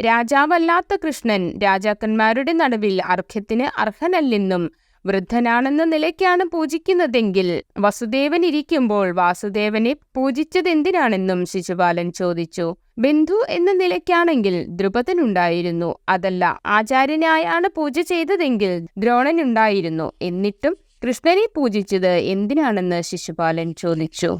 രാജാവല്ലാത്ത കൃഷ്ണൻ രാജാക്കന്മാരുടെ നടുവിൽ അർഘ്യത്തിന് അർഹനല്ലെന്നും വൃദ്ധനാണെന്ന നിലയ്ക്കാണ് പൂജിക്കുന്നതെങ്കിൽ വസുദേവൻ ഇരിക്കുമ്പോൾ വാസുദേവനെ പൂജിച്ചതെന്തിനാണെന്നും ശിശുപാലൻ ചോദിച്ചു. ബന്ധു എന്ന നിലയ്ക്കാണെങ്കിൽ ദ്രുപദനുണ്ടായിരുന്നു അതല്ല ആചാര്യനായാണ് പൂജ ചെയ്തതെങ്കിൽ ദ്രോണനുണ്ടായിരുന്നു എന്നിട്ടും കൃഷ്ണനെ പൂജിച്ചത് എന്തിനാണെന്ന് ശിശുപാലൻ ചോദിച്ചു.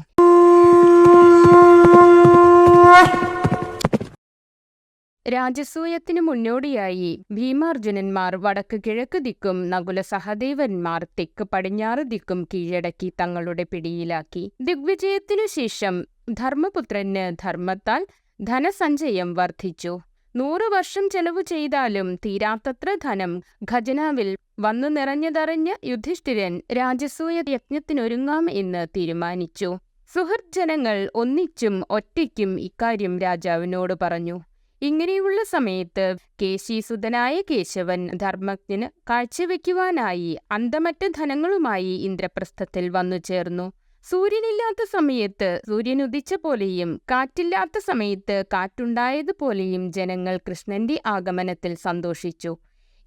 രാജസൂയത്തിനു മുന്നോടിയായി ഭീമാർജുനന്മാർ വടക്ക് കിഴക്ക് ദിക്കും നകുല സഹദേവന്മാർ തെക്ക് പടിഞ്ഞാറ് ദിക്കും കീഴടക്കി തങ്ങളുടെ പിടിയിലാക്കി. ദിഗ്വിജയത്തിനു ശേഷം ധർമ്മപുത്രന് ധർമ്മത്താൽ ധനസഞ്ചയം വർദ്ധിച്ചു. നൂറു വർഷം ചെലവു ചെയ്താലും തീരാത്തത്ര ധനം ഖജനാവിൽ വന്നു നിറഞ്ഞതറിഞ്ഞ യുധിഷ്ഠിരൻ രാജസൂയ യജ്ഞത്തിനൊരുങ്ങാം എന്ന് തീരുമാനിച്ചു. സുഹൃജ്ജനങ്ങൾ ഒന്നിച്ചും ഒറ്റയ്ക്കും ഇക്കാര്യം രാജാവിനോട് പറഞ്ഞു. ഇങ്ങനെയുള്ള സമയത്ത് കേശീസുതനായ കേശവൻ ധർമ്മജ്ഞന് കാഴ്ചവെക്കുവാനായി അന്തമറ്റ ധനങ്ങളുമായി ഇന്ദ്രപ്രസ്ഥത്തിൽ വന്നു ചേർന്നു. സൂര്യനില്ലാത്ത സമയത്ത് സൂര്യൻ ഉദിച്ച പോലെയും കാറ്റില്ലാത്ത സമയത്ത് കാറ്റുണ്ടായതുപോലെയും ജനങ്ങൾ കൃഷ്ണന്റെ ആഗമനത്തിൽ സന്തോഷിച്ചു.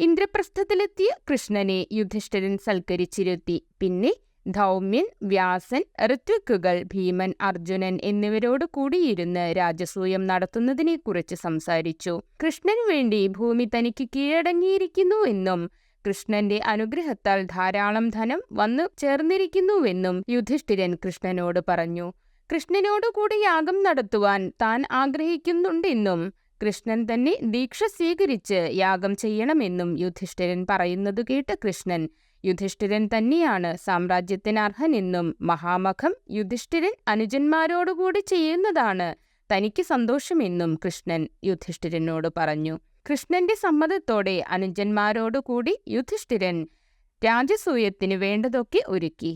ഇന്ദ്രപ്രസ്ഥത്തിലെത്തിയ കൃഷ്ണനെ യുധിഷ്ഠിരൻ സൽക്കരിച്ചിരുത്തി. പിന്നെ ധൗമ്യൻ വ്യാസൻ ഋത്വിക്കുകൾ ഭീമൻ അർജുനൻ എന്നിവരോട് കൂടിയിരുന്ന് രാജസൂയം നടത്തുന്നതിനെക്കുറിച്ച് സംസാരിച്ചു. കൃഷ്ണന് വേണ്ടി ഭൂമി തനിക്ക് കീഴടങ്ങിയിരിക്കുന്നു എന്നും കൃഷ്ണന്റെ അനുഗ്രഹത്താൽ ധാരാളം ധനം വന്നു ചേർന്നിരിക്കുന്നുവെന്നും യുധിഷ്ഠിരൻ കൃഷ്ണനോട് പറഞ്ഞു. കൃഷ്ണനോടുകൂടി യാഗം നടത്തുവാൻ താൻ ആഗ്രഹിക്കുന്നുണ്ടെന്നും കൃഷ്ണൻ തന്നെ ദീക്ഷ സ്വീകരിച്ച് യാഗം ചെയ്യണമെന്നും യുധിഷ്ഠിരൻ പറയുന്നത് കേട്ട് കൃഷ്ണൻ യുധിഷ്ഠിരൻ തന്നെയാണ് സാമ്രാജ്യത്തിനർഹനെന്നും മഹാമഖം യുധിഷ്ഠിരൻ അനുജന്മാരോടുകൂടി ചെയ്യുന്നതാണ് തനിക്ക് സന്തോഷമെന്നും കൃഷ്ണൻ യുധിഷ്ഠിരനോട് പറഞ്ഞു. കൃഷ്ണന്റെ സമ്മതത്തോടെ അനുജന്മാരോടുകൂടി യുധിഷ്ഠിരൻ രാജസൂയത്തിന് വേണ്ടതൊക്കെ ഒരുക്കി.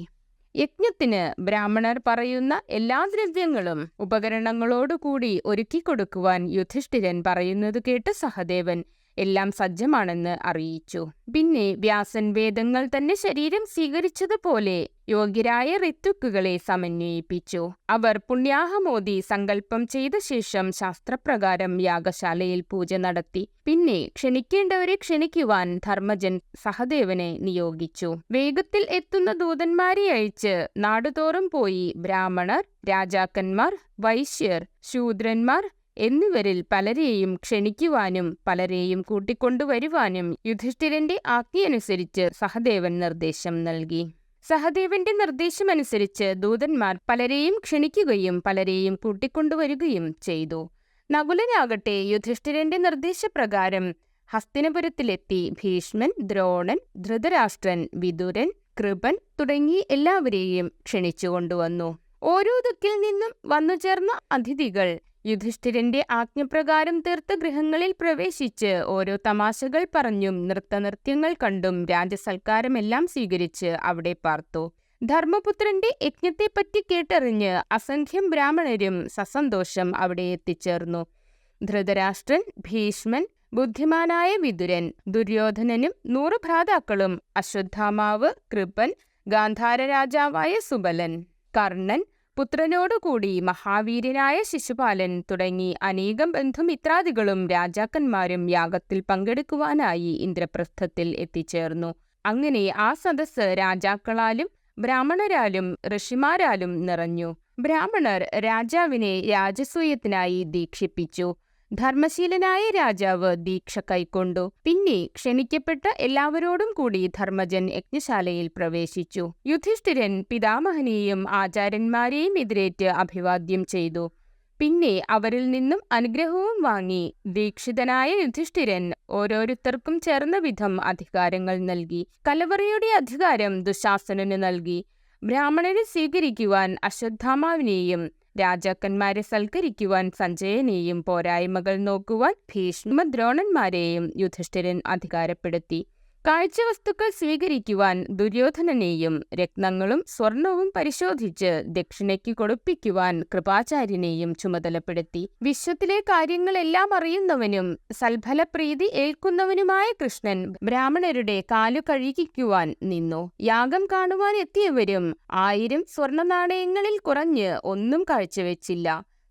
യജ്ഞത്തിന് ബ്രാഹ്മണർ പറയുന്ന എല്ലാ ദ്രവ്യങ്ങളും ഉപകരണങ്ങളോടുകൂടി ഒരുക്കിക്കൊടുക്കുവാൻ യുധിഷ്ഠിരൻ പറയുന്നത് കേട്ട് സഹദേവൻ എല്ലാം സജ്ജമാണെന്ന് അറിയിച്ചു. പിന്നെ വ്യാസൻ വേദങ്ങൾ തന്നെ ശരീരം സ്വീകരിച്ചതുപോലെ യോഗ്യരായ ഋത്തുക്കുകളെ സമന്വയിപ്പിച്ചു. അവർ പുണ്യാഹമോദി സങ്കല്പം ചെയ്ത ശേഷം ശാസ്ത്രപ്രകാരം യാഗശാലയിൽ പൂജ നടത്തി. പിന്നെ ക്ഷണിക്കേണ്ടവരെ ക്ഷണിക്കുവാൻ ധർമ്മജൻ സഹദേവനെ നിയോഗിച്ചു. വേഗത്തിൽ എത്തുന്ന ദൂതന്മാരെ അയച്ച് നാടുതോറും പോയി ബ്രാഹ്മണർ രാജാക്കന്മാർ വൈശ്യർ ശൂദ്രന്മാർ എന്നിവരിൽ പലരെയും ക്ഷണിക്കുവാനും പലരെയും കൂട്ടിക്കൊണ്ടുവരുവാനും യുധിഷ്ഠിരന്റെ ആജ്ഞയനുസരിച്ച് സഹദേവൻ നിർദ്ദേശം നൽകി. സഹദേവന്റെ നിർദ്ദേശമനുസരിച്ച് ദൂതന്മാർ പലരെയും ക്ഷണിക്കുകയും പലരെയും കൂട്ടിക്കൊണ്ടുവരികയും ചെയ്തു. നകുലനാകട്ടെ യുധിഷ്ഠിരന്റെ നിർദ്ദേശപ്രകാരം ഹസ്തിനപുരത്തിലെത്തി ഭീഷ്മൻ ദ്രോണൻ ധൃതരാഷ്ട്രൻ വിദുരൻ കൃപൻ തുടങ്ങി എല്ലാവരെയും ക്ഷണിച്ചുകൊണ്ടുവന്നു. ഓരോ ദിക്കിൽ നിന്നും വന്നുചേർന്ന അതിഥികൾ യുധിഷ്ഠിരന്റെ ആജ്ഞപ്രകാരം തീർത്ത ഗൃഹങ്ങളിൽ പ്രവേശിച്ച് ഓരോ തമാശകൾ പറഞ്ഞും നൃത്തനൃത്യങ്ങൾ കണ്ടും രാജസൽക്കാരമെല്ലാം സ്വീകരിച്ച് അവിടെ പാർത്തു. ധർമ്മപുത്രന്റെ യജ്ഞത്തെപ്പറ്റി കേട്ടറിഞ്ഞ് അസംഖ്യം ബ്രാഹ്മണരും സസന്തോഷം അവിടെ എത്തിച്ചേർന്നു. ധൃതരാഷ്ട്രൻ ഭീഷ്മൻ ബുദ്ധിമാനായ വിതുരൻ ദുര്യോധനനും നൂറ് ഭ്രാതാക്കളും അശ്വത്ഥാമാവ് കൃപൻ ഗാന്ധാര രാജാവായ സുബലൻ കർണൻ പുത്രനോടുകൂടി മഹാവീരനായ ശിശുപാലൻ തുടങ്ങി അനേകം ബന്ധുമിത്രാദികളും രാജാക്കന്മാരും യാഗത്തിൽ പങ്കെടുക്കുവാനായി ഇന്ദ്രപ്രസ്ഥത്തിൽ എത്തിച്ചേർന്നു. അങ്ങനെ ആ സദസ്സ് രാജാക്കളാലും ബ്രാഹ്മണരാലും ഋഷിമാരാലും നിറഞ്ഞു. ബ്രാഹ്മണർ രാജാവിനെ രാജസൂയത്തിനായി ദീക്ഷിപ്പിച്ചു. ധർമ്മശീലനായ രാജാവ് ദീക്ഷ കൈക്കൊണ്ടു. പിന്നെ ക്ഷണിക്കപ്പെട്ട എല്ലാവരോടും കൂടി ധർമ്മജൻ യജ്ഞശാലയിൽ പ്രവേശിച്ചു. യുധിഷ്ഠിരൻ പിതാമഹനെയും ആചാര്യന്മാരെയും എതിരേറ്റ് അഭിവാദ്യം ചെയ്തു. പിന്നെ അവരിൽ നിന്നും അനുഗ്രഹവും വാങ്ങി ദീക്ഷിതനായ യുധിഷ്ഠിരൻ ഓരോരുത്തർക്കും ചേർന്ന വിധം അധികാരങ്ങൾ നൽകി. കലവറയുടെ അധികാരം ദുശാസനന് നൽകി. ബ്രാഹ്മണരെ സ്വീകരിക്കുവാൻ അശ്വത്ഥാമാവിനെയും രാജാക്കന്മാരെ സൽക്കരിക്കുവാൻ സഞ്ജയനെയും പോരായ്മകൾ നോക്കുവാൻ ഭീഷ്മദ്രോണന്മാരെയും യുധിഷ്ഠിരൻ അധികാരപ്പെടുത്തി. കാഴ്ചവസ്തുക്കൾ സ്വീകരിക്കുവാൻ ദുര്യോധനനെയും രത്നങ്ങളും സ്വർണവും പരിശോധിച്ച് ദക്ഷിണയ്ക്ക് കൊടുപ്പിക്കുവാൻ കൃപാചാര്യനെയും ചുമതലപ്പെടുത്തി. വിശ്വത്തിലെ കാര്യങ്ങളെല്ലാം അറിയുന്നവനും സൽഫലപ്രീതി ഏൽക്കുന്നവനുമായ കൃഷ്ണൻ ബ്രാഹ്മണരുടെ കാലു കഴുകിക്കുവാൻ നിന്നു. യാഗം കാണുവാൻ എത്തിയവരും ആയിരം സ്വർണ നാണയങ്ങളിൽ കുറഞ്ഞ് ഒന്നും കാഴ്ചവെച്ചില്ല.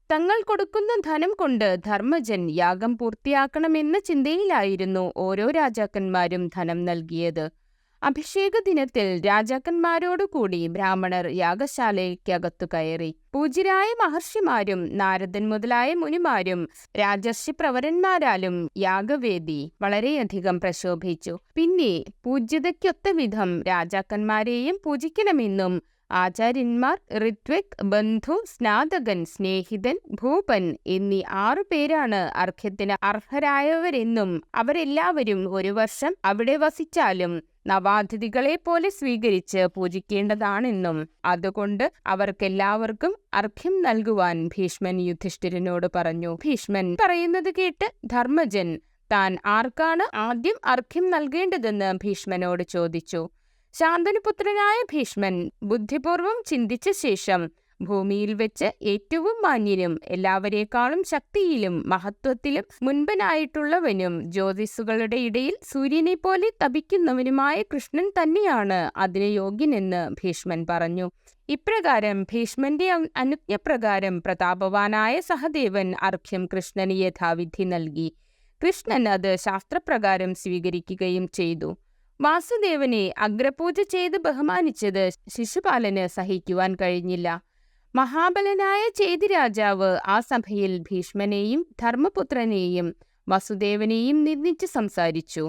തങ്ങൾ കൊടുക്കുന്ന ധനം കൊണ്ട് ധർമ്മജൻ യാഗം പൂർത്തിയാക്കണമെന്ന ചിന്തയിലായിരുന്നു ഓരോ രാജാക്കന്മാരും ധനം നൽകിയത്. അഭിഷേക ദിനത്തിൽ രാജാക്കന്മാരോടുകൂടി ബ്രാഹ്മണർ യാഗശാലയ്ക്കകത്തു കയറി. പൂജ്യരായ മഹർഷിമാരും നാരദൻ മുതലായ മുനിമാരും രാജർഷി പ്രവരന്മാരാലും യാഗവേദി വളരെയധികം പ്രശോഭിച്ചു. പിന്നെ പൂജ്യതയ്ക്കൊത്ത വിധം രാജാക്കന്മാരെയും പൂജിക്കണമെന്നും ആചാര്യന്മാർ ഋത്വിക് ബന്ധു സ്നാതകൻ സ്നേഹിതൻ ഭൂപൻ എന്നീ ആറു പേരാണ് അർഘ്യത്തിന് അർഹരായവരെന്നും അവരെല്ലാവരും ഒരു വർഷം അവിടെ വസിച്ചാലും നവാതിഥികളെ പോലെ സ്വീകരിച്ച് പൂജിക്കേണ്ടതാണെന്നും. അതുകൊണ്ട് അവർക്കെല്ലാവർക്കും അർഘ്യം നൽകുവാൻ ഭീഷ്മൻ യുധിഷ്ഠിരനോട് പറഞ്ഞു. ഭീഷ്മൻ പറയുന്നത് കേട്ട് ധർമ്മജൻ താൻ ആർക്കാണ് ആദ്യം അർഘ്യം നൽകേണ്ടതെന്ന് ഭീഷ്മനോട് ചോദിച്ചു. ശാന്തനുപുത്രനായ ഭീഷ്മൻ ബുദ്ധിപൂർവം ചിന്തിച്ച ശേഷം ഭൂമിയിൽ വെച്ച് ഏറ്റവും മാന്യനും എല്ലാവരേക്കാളും ശക്തിയിലും മഹത്വത്തിലും മുൻപനായിട്ടുള്ളവനും ജ്യോതിസുകളുടെ ഇടയിൽ സൂര്യനെ പോലെ തപിക്കുന്നവനുമായ കൃഷ്ണൻ തന്നെയാണ് അതിന് യോഗ്യനെന്ന് ഭീഷ്മൻ പറഞ്ഞു. ഇപ്രകാരം ഭീഷ്മന്റെ അനുജ്ഞപ്രകാരം പ്രതാപവാനായ സഹദേവൻ അർഘ്യം കൃഷ്ണന് യഥാവിധി നൽകി. കൃഷ്ണൻ അത് ശാസ്ത്രപ്രകാരം സ്വീകരിക്കുകയും ചെയ്തു. വാസുദേവനെ അഗ്രപൂജ ചെയ്ത് ബഹുമാനിച്ചത് ശിശുപാലന് സഹിക്കുവാൻ കഴിഞ്ഞില്ല. മഹാബലനായ ചേതി രാജാവ് ആ സഭയിൽ ഭീഷ്മനെയും ധർമ്മപുത്രനെയും വസുദേവനെയും നിന്ദിച്ച് സംസാരിച്ചു.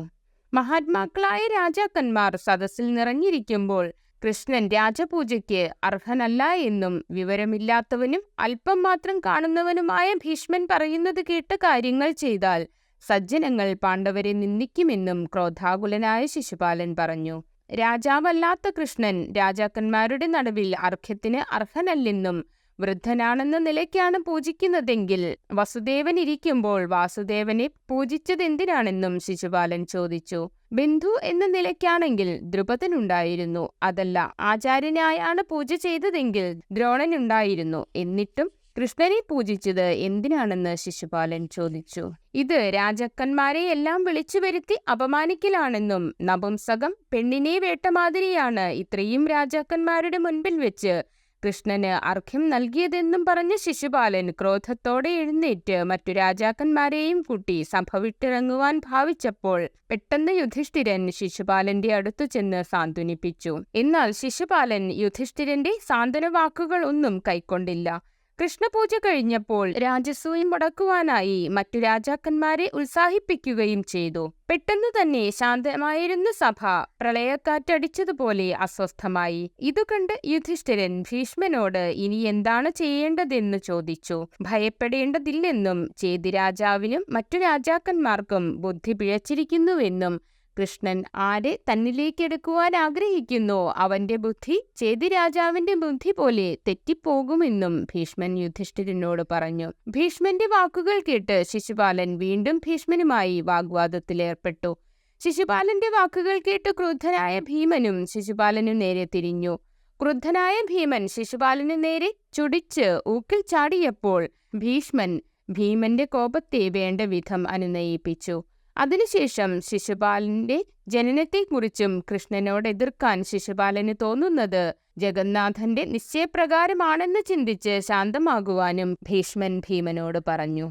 മഹാത്മാക്കളായ രാജാക്കന്മാർ സദസ്സിൽ നിറഞ്ഞിരിക്കുമ്പോൾ കൃഷ്ണൻ രാജപൂജയ്ക്ക് അർഹനല്ല എന്നും വിവരമില്ലാത്തവനും അല്പം മാത്രം കാണുന്നവനുമായ ഭീഷ്മൻ പറയുന്നത് കേട്ട് കാര്യങ്ങൾ ചെയ്താൽ സജ്ജനങ്ങൾ പാണ്ഡവരെ നിന്ദിക്കുമെന്നും ക്രോധാകുലനായ ശിശുപാലൻ പറഞ്ഞു. രാജാവല്ലാത്ത കൃഷ്ണൻ രാജാക്കന്മാരുടെ നടുവിൽ അർഘ്യത്തിന് അർഹനല്ലെന്നും വൃദ്ധനാണെന്ന നിലയ്ക്കാണ് പൂജിക്കുന്നതെങ്കിൽ വസുദേവൻ ഇരിക്കുമ്പോൾ വാസുദേവനെ പൂജിച്ചതെന്തിനാണെന്നും ശിശുപാലൻ ചോദിച്ചു. ബന്ധു എന്ന നിലയ്ക്കാണെങ്കിൽ ദ്രുപദനുണ്ടായിരുന്നു. അതല്ല ആചാര്യനായാണ് പൂജ ചെയ്തതെങ്കിൽ ദ്രോണനുണ്ടായിരുന്നു. എന്നിട്ടും കൃഷ്ണനെ പൂജിച്ചത് എന്തിനാണെന്ന് ശിശുപാലൻ ചോദിച്ചു. ഇത് രാജാക്കന്മാരെ എല്ലാം വിളിച്ചു വരുത്തി അപമാനിക്കലാണെന്നും നപുംസകം പെണ്ണിനെ വേട്ടമാതിരിയാണ് ഇത്രയും രാജാക്കന്മാരുടെ മുൻപിൽ വെച്ച് കൃഷ്ണന് അർഘ്യം നൽകിയതെന്നും പറഞ്ഞ ശിശുപാലൻ ക്രോധത്തോടെ എഴുന്നേറ്റ് മറ്റു രാജാക്കന്മാരെയും കൂട്ടി സംഭവിട്ടിറങ്ങുവാൻ ഭാവിച്ചപ്പോൾ പെട്ടെന്ന് യുധിഷ്ഠിരൻ ശിശുപാലന്റെ അടുത്തു ചെന്ന് സാന്ത്വനിപ്പിച്ചു. എന്നാൽ ശിശുപാലൻ യുധിഷ്ഠിരന്റെ സാന്ത്വന വാക്കുകൾ ഒന്നും കൈക്കൊണ്ടില്ല. കൃഷ്ണപൂജ കഴിഞ്ഞപ്പോൾ രാജസൂയ മുടക്കുവാനായി മറ്റു രാജാക്കന്മാരെ ഉത്സാഹിപ്പിക്കുകയും ചെയ്തു. പെട്ടെന്നു തന്നെ ശാന്തമായിരുന്ന സഭ പ്രളയക്കാറ്റടിച്ചതുപോലെ അസ്വസ്ഥമായി. ഇതുകണ്ട് യുധിഷ്ഠിരൻ ഭീഷ്മനോട് ഇനി എന്താണ് ചെയ്യേണ്ടതെന്ന് ചോദിച്ചു. ഭയപ്പെടേണ്ടതില്ലെന്നും ചേതി രാജാവിനും മറ്റു രാജാക്കന്മാർക്കും ബുദ്ധി പിഴച്ചിരിക്കുന്നുവെന്നും കൃഷ്ണൻ ആരെ തന്നിലേക്കെടുക്കുവാൻ ആഗ്രഹിക്കുന്നു? അവന്റെ ബുദ്ധി ചേതി രാജാവിന്റെ ബുദ്ധി പോലെ തെറ്റിപ്പോകുമെന്നും ഭീഷ്മൻ യുധിഷ്ഠിരനോട് പറഞ്ഞു. ഭീഷ്മന്റെ വാക്കുകൾ കേട്ട് ശിശുപാലൻ വീണ്ടും ഭീഷ്മനുമായി വാഗ്വാദത്തിലേർപ്പെട്ടു. ശിശുപാലന്റെ വാക്കുകൾ കേട്ട് ക്രുദ്ധനായ ഭീമനും ശിശുപാലനും നേരെ തിരിഞ്ഞു. ക്രുദ്ധനായ ഭീമൻ ശിശുപാലന് നേരെ ചുടിച്ച് ഊക്കിൽ ചാടിയപ്പോൾ ഭീഷ്മൻ ഭീമന്റെ കോപത്തെ വേണ്ട വിധം അനുനയിപ്പിച്ചു. അതിനുശേഷം ശിശുപാലന്റെ ജനനത്തെക്കുറിച്ചും കൃഷ്ണനോട് എതിർക്കാൻ ശിശുപാലന് തോന്നുന്നത് ജഗന്നാഥന്റെ നിശ്ചയപ്രകാരമാണെന്ന് ചിന്തിച്ച് ശാന്തമാകുവാനും ഭീഷ്മൻ ഭീമനോട് പറഞ്ഞു.